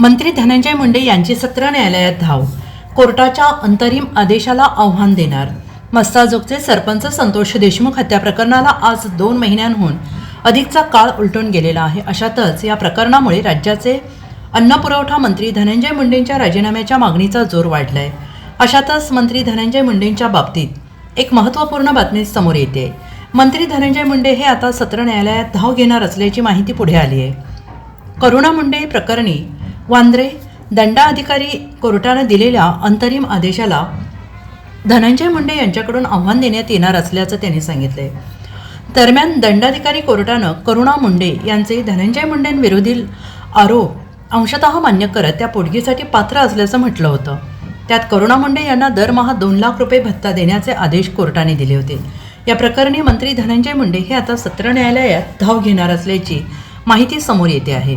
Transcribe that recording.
मंत्री धनंजय मुंडे यांची सत्र न्यायालयात धाव. कोर्टाच्या अंतरिम आदेशाला आव्हान देणार. मस्ताजोगचे सरपंच संतोष देशमुख हत्या प्रकरणाला आज दोन महिन्यांहून अधिकचा काळ उलटून गेलेला आहे. अशातच या प्रकरणामुळे राज्याचे अन्नपुरवठा मंत्री धनंजय मुंडेंच्या राजीनाम्याच्या मागणीचा जोर वाढलाय. अशातच मंत्री धनंजय मुंडेंच्या बाबतीत एक महत्त्वपूर्ण बातमी समोर येते. मंत्री धनंजय मुंडे हे आता सत्र न्यायालयात धाव घेणार असल्याची माहिती पुढे आली आहे. करुणा मुंडे प्रकरणी वांद्रे दंडाधिकारी कोर्टानं दिलेल्या अंतरिम आदेशाला धनंजय मुंडे यांच्याकडून आव्हान देण्यात येणार असल्याचं त्यांनी सांगितले दरम्यान दंडाधिकारी कोर्टानं करुणा मुंडे यांचे धनंजय मुंडेंविरोधील आरोप अंशतः मान्य करत त्या पोटगीसाठी पात्र असल्याचं म्हटलं होतं. त्यात करुणा मुंडे यांना दरमहा दोन लाख रुपये भत्ता देण्याचे आदेश कोर्टाने दिले होते. या प्रकरणी मंत्री धनंजय मुंडे हे आता सत्र न्यायालयात धाव घेणार असल्याची माहिती समोर येते आहे.